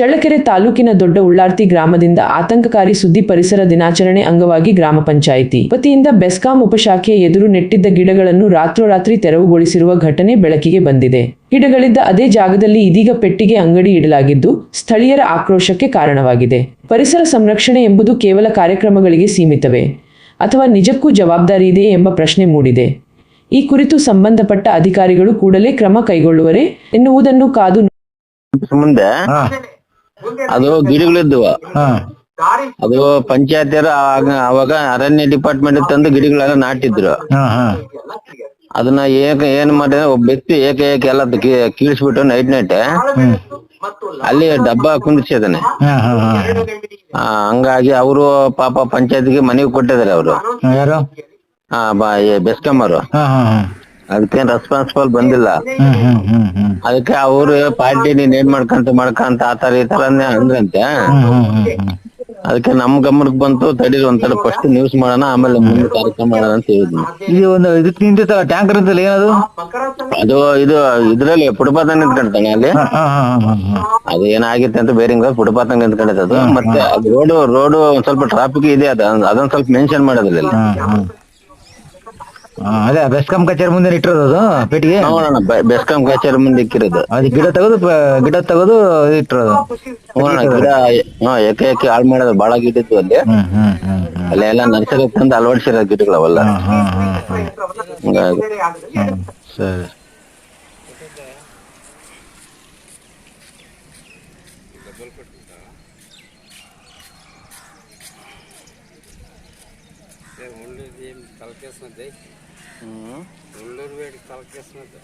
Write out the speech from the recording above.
ಚಳ್ಳಕೆರೆ ತಾಲೂಕಿನ ದೊಡ್ಡ ಉಳ್ಳಾರ್ತಿ ಗ್ರಾಮದಿಂದ ಆತಂಕಕಾರಿ ಸುದ್ದಿ ಪರಿಸರ ದಿನಾಚರಣೆ ಅಂಗವಾಗಿ ಗ್ರಾಮ ಪಂಚಾಯಿತಿ. ವತಿಯಿಂದ ಬೆಸ್ಕಾಂ ಉಪಶಾಖೆಯ ಎದುರು ನೆಟ್ಟಿದ್ದ ಗಿಡಗಳನ್ನು ರಾತ್ರೋರಾತ್ರಿ ತೆರವುಗೊಳಿಸಿರುವ ಘಟನೆ ಬೆಳಕಿಗೆ ಬಂದಿದೆ. ಗಿಡಗಳಿದ್ದ ಅದೇ ಜಾಗದಲ್ಲಿ ಇದೀಗ ಪೆಟ್ಟಿಗೆ ಅಂಗಡಿ ಇಡಲಾಗಿದ್ದು ಸ್ಥಳೀಯರ ಆಕ್ರೋಶಕ್ಕೆ ಕಾರಣವಾಗಿದೆ. ಪರಿಸರ ಸಂರಕ್ಷಣೆ ಎಂಬುದು ಕೇವಲ ಕಾರ್ಯಕ್ರಮಗಳಿಗೆ ಸೀಮಿತವೇ? ಅಥವಾ ನಿಜಕ್ಕೂ ಜವಾಬ್ದಾರಿ ಇದೆಯೇ ಎಂಬ ಪ್ರಶ್ನೆ ಮೂಡಿದೆ. ಈ ಕುರಿತು ಸಂಬಂಧಪಟ್ಟ ಅಧಿಕಾರಿಗಳು ಕೂಡಲೇ ಕ್ರಮ ಕೈಗೊಳ್ಳುವರೇ ಎನ್ನುವುದನ್ನು ಕಾದು ಮುಂದೆ ಅದು ಗಿಡಗಳಿದ್ವು. ಅದು ಪಂಚಾಯತಿಯರ ಅವಾಗ ಅರಣ್ಯ ಡಿಪಾರ್ಟ್ಮೆಂಟ್ ತಂದು ಗಿಡಗಳನ್ನ ನಾಟಿದ್ರು. ಅದನ್ನ ಏಕ ಏನ್ ಮಾಡಿದ್ರೆ ಒಬ್ಬ ವ್ಯಕ್ತಿ ಏಕ ಏಕ ಎಲ್ಲ ಕೀಳಿಸ್ಬಿಟ್ಟು ನೈಟ್ ನೈಟ್ ಅಲ್ಲಿ ಡಬ್ಬ ಕುಂದಿಸಿದಾನೆ ಹಂಗಾಗಿ ಅವರು ಪಾಪ ಪಂಚಾಯತ್ಗೆ ಮನೆಗೆ ಕೊಟ್ಟಿದ್ದಾರೆ ಅವರು. ಬೆಸ್ಕಮ್ ಅವರು ಅದಕ್ಕೇನ್ ರೆಸ್ಪಾನ್ಸಿಬಲ್ ಬಂದಿಲ್ಲ. ಅದಕ್ಕೆ ಅವರು ಪಾರ್ಟಿ ನೀನ್ ಏನ್ ಮಾಡ್ಕಂತ ಮಾಡ್ಕಂತ ಆತರ ಈ ತರ ಅಂದ್ರಂತೆ. ಅದಕ್ಕೆ ನಮ್ ಗಮನಕ್ ಬಂತು ತಡೀರಿ ಒಂದ್ಸಲ ಫಸ್ಟ್ ನ್ಯೂಸ್ ಮಾಡೋಣ ಆಮೇಲೆ ಮುಂದೆ ಕಾರ್ಯಕ್ರಮ ಮಾಡೋಣ ಅಂತ ಹೇಳಿದ್ವಿ. ಇದು ಒಂದು ಇದಕ್ಕೆ ನಿಂತಿತ್ತಲ್ಲ ಟ್ಯಾಂಕರ್ ಅಂತಲ್ಲ ಏನದು? ಅದು ಇದು ಇದ್ರಲ್ಲಿ ಫುಟ್ಪಾತ್ ನಿಂತ್ಕೊಂತಾನೆ ಅಲ್ಲಿ. ಅದು ಏನಾಗಿತ್ತು ಅಂತ ಬೇರೆ ಫುಟ್ಪಾತ್ ನಿಂತ್ಕೊಂಡೈತೆ ಅದು. ಮತ್ತೆ ಅದು ರೋಡ್ ರೋಡ್ ಒಂದ್ ಸ್ವಲ್ಪ ಟ್ರಾಫಿಕ್ ಇದೆ ಅದ ಅದೊಂದ್ ಸ್ವಲ್ಪ ಮೆನ್ಷನ್ ಮಾಡೋದಿಲ್ಲ. ಹಾ, ಅದೇ ಬೆಸ್ಕಾಂ ಕಚೇರಿ ಮುಂದೆ ಇಟ್ಟಿರೋದು ಅದು ಪೆಟ್ಟಿಗೆ ನೋಡೋಣ ಬೆಸ್ಕಾಂ ಕಚೇರಿ ಮುಂದೆ ಇಕ್ಕಿರೋದು. ಅದು ಗಿಡ ತೆಗೆದು ಪ- ಗಿಡ ತೆಗೆದು ಇಟ್ಟಿರೋದು. ನೋಡೋಣ ಗಿಡ ಹಾ ಏಕೆ ಏಕೆ ಹಾಳು ಮಾಡೋದು ಬಾಳ ಗಿಡ ಇದ್ವು ಅಲ್ಲಿ. ಹ್ಮ್ ಹ್ಮ್ ನರ್ಸರಿ ತಂದು ಅಳವಡಿಸಿರೋ ಗಿಡಗಳು ಅವೆಲ್ಲ ಹ್ಮ್. ಹಂಗಾಗಿ. ಹ್ಮ್ ಸರಿ. ఒళ్ళు తలకేసినది? ఒళ్ళూరు వేడికి తలకేసినది.